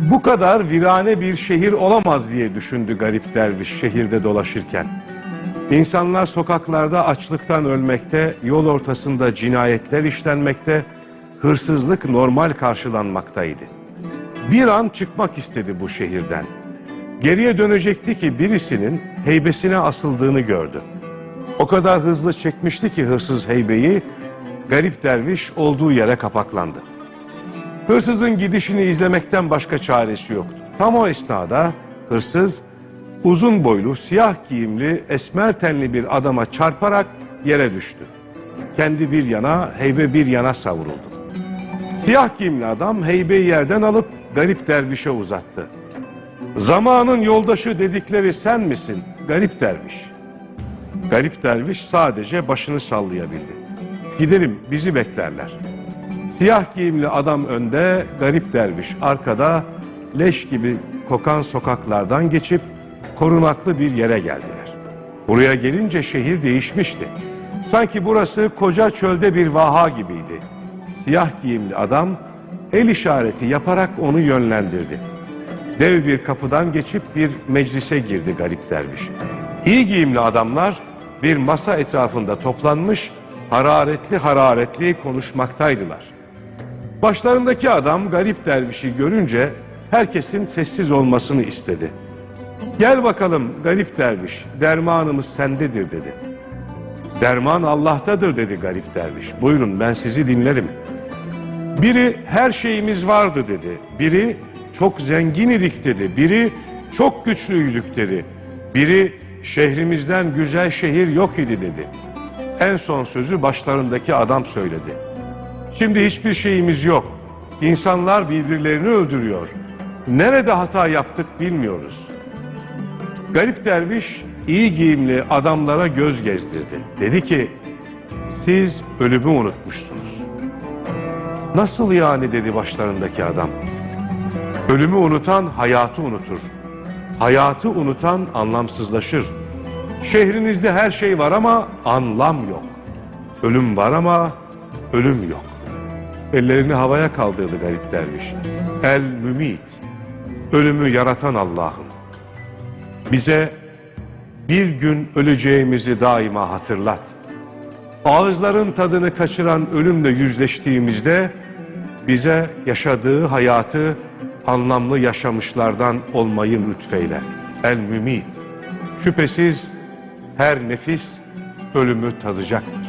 Bu kadar virane bir şehir olamaz diye düşündü garip derviş şehirde dolaşırken. İnsanlar sokaklarda açlıktan ölmekte, yol ortasında cinayetler işlenmekte, hırsızlık normal karşılanmaktaydı. Bir an çıkmak istedi bu şehirden. Geriye dönecekti ki birisinin heybesine asıldığını gördü. O kadar hızlı çekmişti ki hırsız heybeyi, garip derviş olduğu yere kapaklandı. Hırsızın gidişini izlemekten başka çaresi yoktu. Tam o esnada hırsız uzun boylu, siyah giyimli, esmer tenli bir adama çarparak yere düştü. Kendi bir yana, heybe bir yana savruldu. Siyah giyimli adam heybeyi yerden alıp garip dervişe uzattı. Zamanın yoldaşı dedikleri sen misin garip derviş? Garip derviş sadece başını sallayabildi. Gidelim bizi beklerler. Siyah giyimli adam önde, garip derviş arkada, leş gibi kokan sokaklardan geçip korunaklı bir yere geldiler. Buraya gelince şehir değişmişti. Sanki burası koca çölde bir vaha gibiydi. Siyah giyimli adam el işareti yaparak onu yönlendirdi. Dev bir kapıdan geçip bir meclise girdi garip derviş. İyi giyimli adamlar bir masa etrafında toplanmış hararetli hararetli konuşmaktaydılar. Başlarındaki adam garip dervişi görünce herkesin sessiz olmasını istedi. Gel bakalım garip derviş, dermanımız sendedir dedi. Derman Allah'tadır dedi garip derviş. Buyurun ben sizi dinlerim. Biri her şeyimiz vardı dedi. Biri çok zengin idik dedi. Biri çok güçlüydük dedi. Biri şehrimizden güzel şehir yok idi dedi. En son sözü başlarındaki adam söyledi. Şimdi hiçbir şeyimiz yok. İnsanlar birbirlerini öldürüyor. Nerede hata yaptık bilmiyoruz. Garip derviş iyi giyimli adamlara göz gezdirdi. Dedi ki siz ölümü unutmuşsunuz. Nasıl yani dedi başlarındaki adam. Ölümü unutan hayatı unutur. Hayatı unutan anlamsızlaşır. Şehrinizde her şey var ama anlam yok. Ölüm var ama ölüm yok. Ellerini havaya kaldırdı garip derviş. El mümit. Ölümü yaratan Allah'ım. Bize bir gün öleceğimizi daima hatırlat. Ağızların tadını kaçıran ölümle yüzleştiğimizde bize yaşadığı hayatı anlamlı yaşamışlardan olmayı lütfeyle. El mümit. Şüphesiz her nefis ölümü tadacaktır.